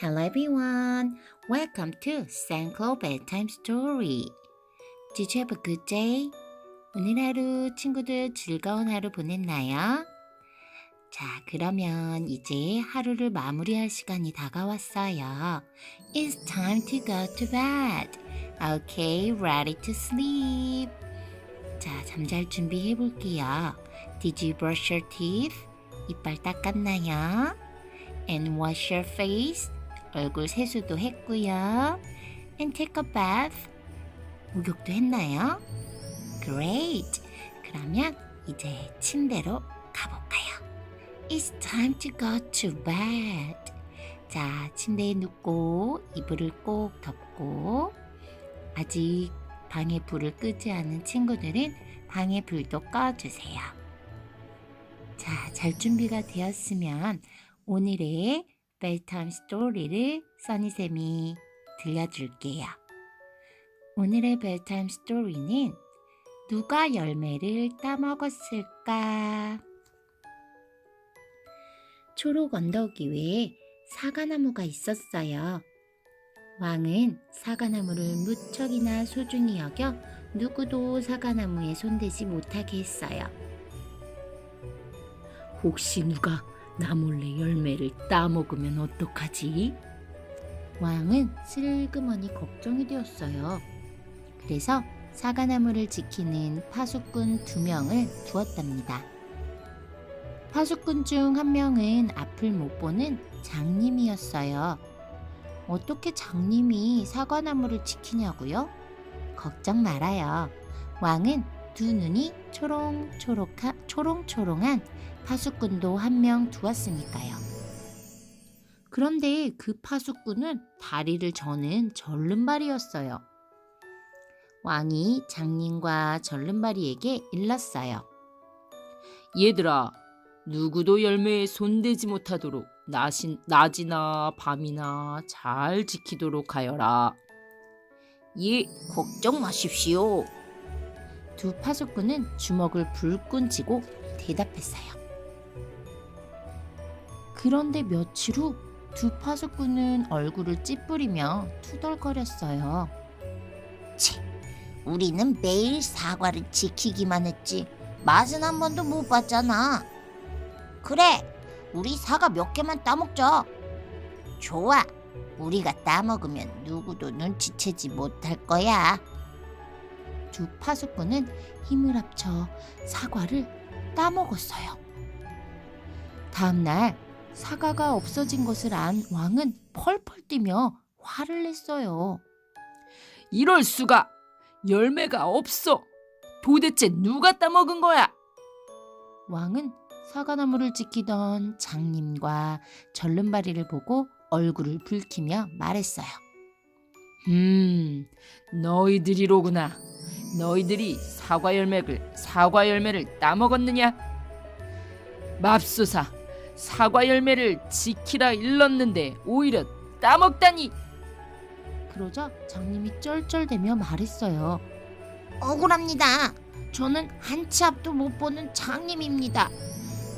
Hello everyone. Welcome to Sanclo Bedtime Story. Did you have a good day? 오늘 하루 친구들 즐거운 하루 보냈나요? 자, 그러면 이제 하루를 마무리할 시간이 다가왔어요. It's time to go to bed. Okay, ready to sleep. 자, 잠잘 준비해 볼게요. Did you brush your teeth? 이빨 닦았나요? And wash your face? 얼굴 세수도 했고요. And take a bath? 목욕도 했나요? Great! 그러면 이제 침대로 가볼까요? It's time to go to bed. 자, 침대에 눕고 이불을 꼭 덮고 아직 방에 불을 끄지 않은 친구들은 방에 불도 꺼주세요. 자, 잘 준비가 되었으면 오늘의 bedtime 스토리를 써니쌤이 들려줄게요. 오늘의 bedtime 스토리는 누가 열매를 따먹었을까? 초록 언덕 위에 사과나무가 있었어요. 왕은 사과나무를 무척이나 소중히 여겨 누구도 사과나무에 손대지 못하게 했어요. 혹시 누가 나 몰래 열매를 따먹으면 어떡하지? 왕은 슬그머니 걱정이 되었어요. 그래서 사과나무를 지키는 파수꾼 두 명을 두었답니다. 파수꾼 중 한 명은 앞을 못 보는 장님이었어요. 어떻게 장님이 사과나무를 지키냐고요? 걱정 말아요. 왕은 두 눈이 초롱초롱하, 초롱초롱한 파수꾼도 한 명 두었으니까요. 그런데 그 파수꾼은 다리를 저는 절름발이었어요. 왕이 장님과 절름발이에게 일렀어요. 얘들아, 누구도 열매에 손대지 못하도록 낮이, 낮이나 밤이나 잘 지키도록 하여라. 예, 걱정 마십시오. 두 파수꾼은 주먹을 불끈 쥐고 대답했어요. 그런데 며칠 후 두 파수꾼은 얼굴을 찌푸리며 투덜거렸어요. 치, 우리는 매일 사과를 지키기만 했지 맛은 한 번도 못 봤잖아. 그래, 우리 사과 몇 개만 따먹자. 좋아, 우리가 따먹으면 누구도 눈치채지 못할 거야. 두 파수꾼은 힘을 합쳐 사과를 따먹었어요. 다음 날 사과가 없어진 것을 안 왕은 펄펄 뛰며 화를 냈어요. 이럴 수가! 열매가 없어! 도대체 누가 따먹은 거야? 왕은 사과나무를 지키던 장님과 절름발이를 보고 얼굴을 붉히며 말했어요. 음, 너희들이로구나. 너희들이 사과 열매를 사과 열매를 따먹었느냐? 맙소사, 사과 열매를 지키라 일렀는데 오히려 따먹다니. 그러자 장님이 쩔쩔대며 말했어요. 억울합니다. 저는 한 치 앞도 못 보는 장님입니다.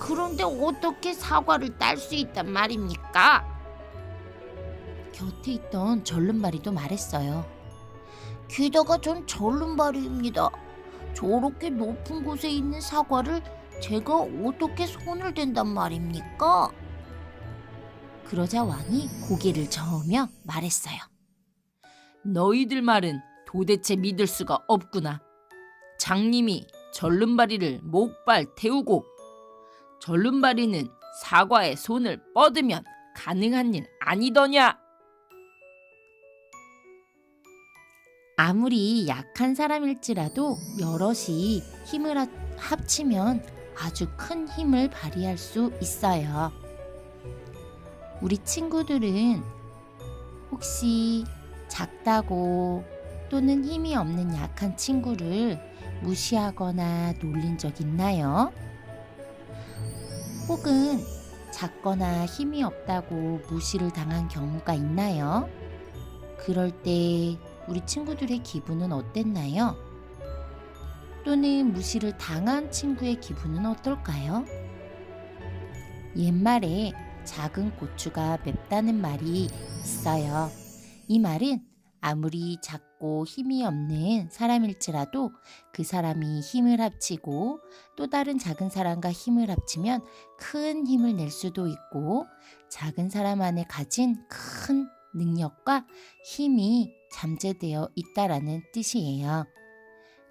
그런데 어떻게 사과를 딸 수 있단 말입니까? 곁에 있던 절름발이도 말했어요. 게다가 전 절름발이입니다. 저렇게 높은 곳에 있는 사과를 제가 어떻게 손을 댄단 말입니까? 그러자 왕이 고개를 저으며 말했어요. 너희들 말은 도대체 믿을 수가 없구나. 장님이 절름발이를 목발 태우고 절름발이는 사과에 손을 뻗으면 가능한 일 아니더냐? 아무리 약한 사람일지라도 여럿이 힘을 하- 합치면 아주 큰 힘을 발휘할 수 있어요. 우리 친구들은 혹시 작다고 또는 힘이 없는 약한 친구를 무시하거나 놀린 적 있나요? 혹은 작거나 힘이 없다고 무시를 당한 경우가 있나요? 그럴 때 우리 친구들의 기분은 어땠나요? 또는 무시를 당한 친구의 기분은 어떨까요? 옛말에 작은 고추가 맵다는 말이 있어요. 이 말은 아무리 작고 힘이 없는 사람일지라도 그 사람이 힘을 합치고 또 다른 작은 사람과 힘을 합치면 큰 힘을 낼 수도 있고 작은 사람 안에 가진 큰 능력과 힘이 잠재되어 있다라는 뜻이에요.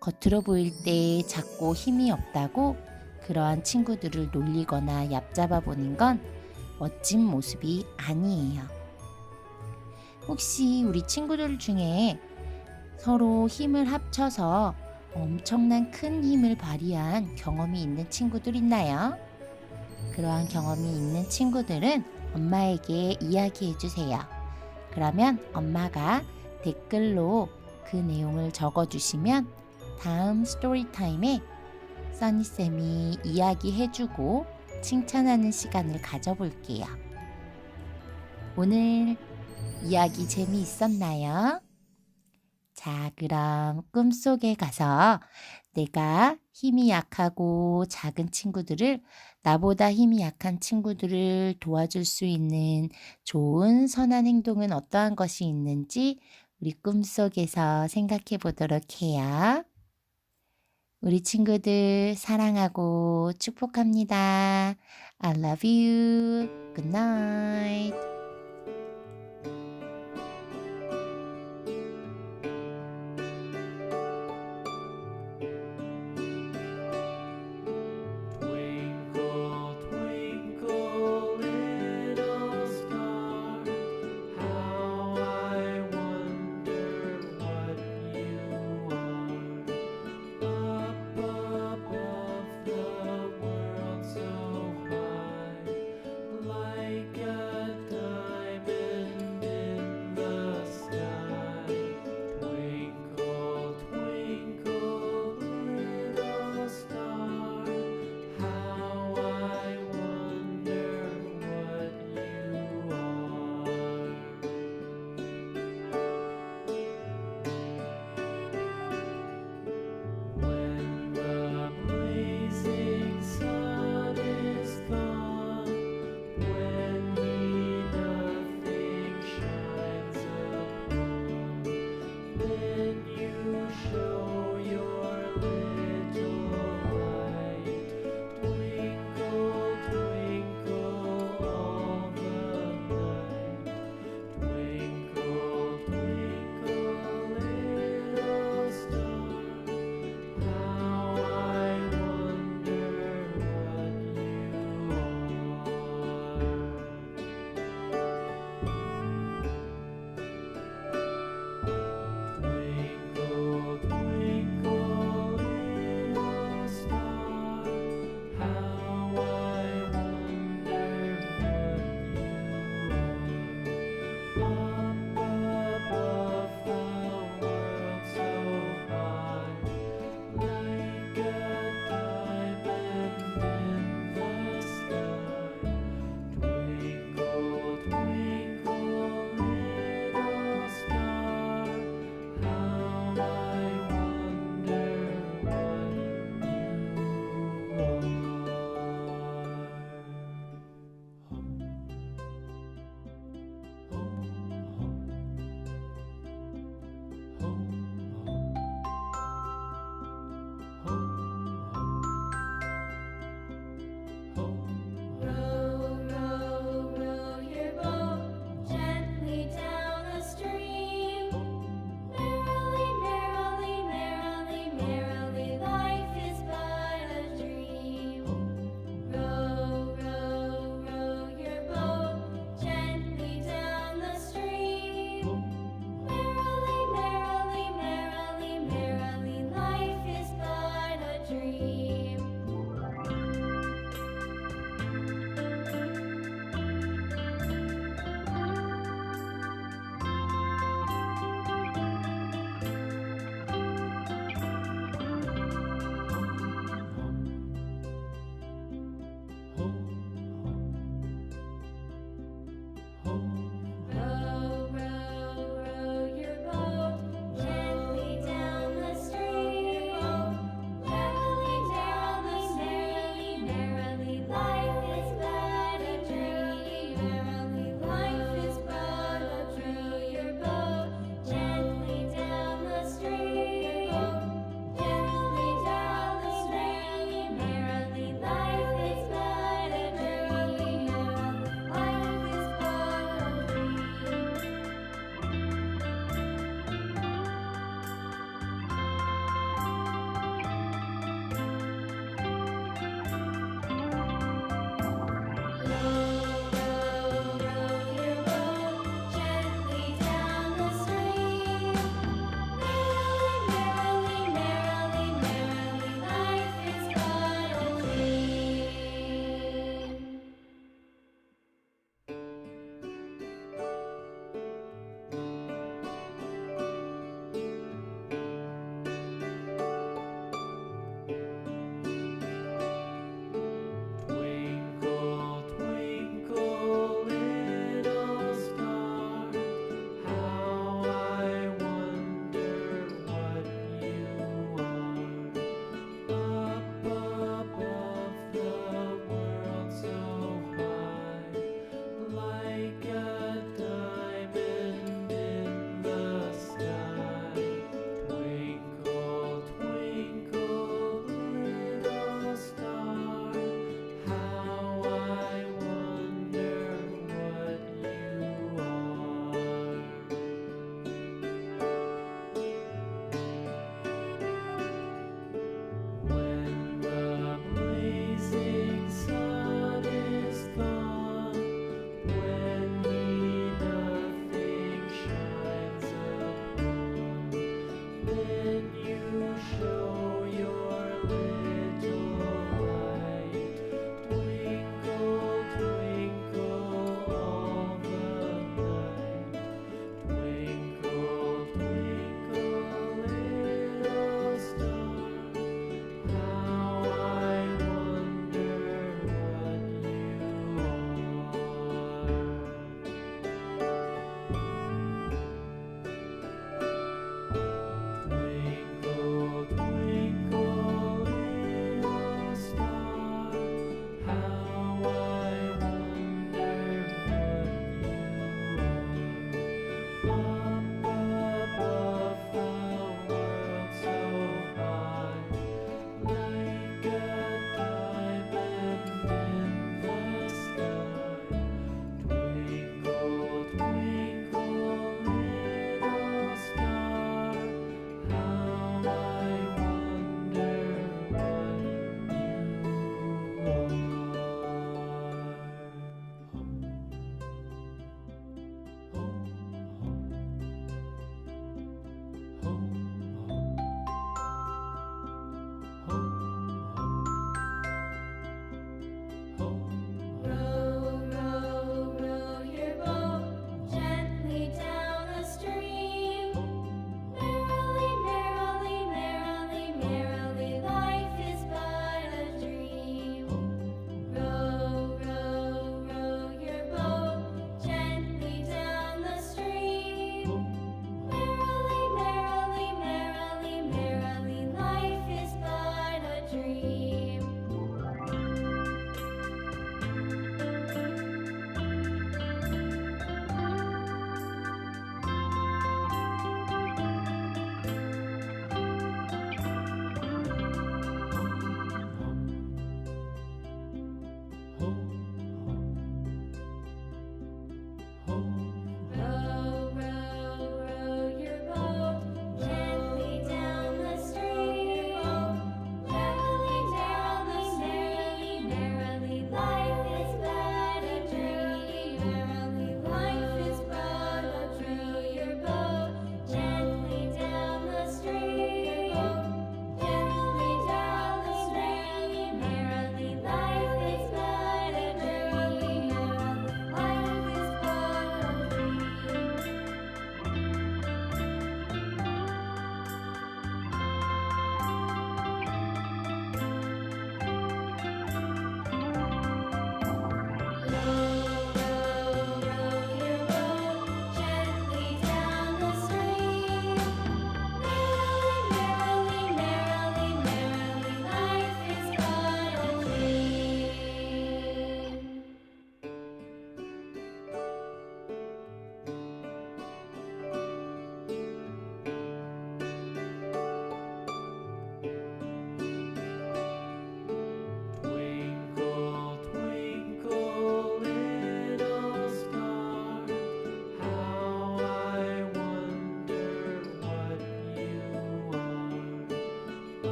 겉으로 보일 때 작고 힘이 없다고 그러한 친구들을 놀리거나 얕잡아 보는 건 멋진 모습이 아니에요. 혹시 우리 친구들 중에 서로 힘을 합쳐서 엄청난 큰 힘을 발휘한 경험이 있는 친구들 있나요? 그러한 경험이 있는 친구들은 엄마에게 이야기해 주세요. 그러면 엄마가 댓글로 그 내용을 적어 주시면 다음 스토리 타임에 써니쌤이 이야기해 주고 칭찬하는 시간을 가져볼게요. 오늘 이야기 재미있었나요? 자, 그럼 꿈속에 가서 내가 힘이 약하고 작은 친구들을 나보다 힘이 약한 친구들을 도와줄 수 있는 좋은 선한 행동은 어떠한 것이 있는지 우리 꿈속에서 생각해 보도록 해요. 우리 친구들 사랑하고 축복합니다. I love you. Good night.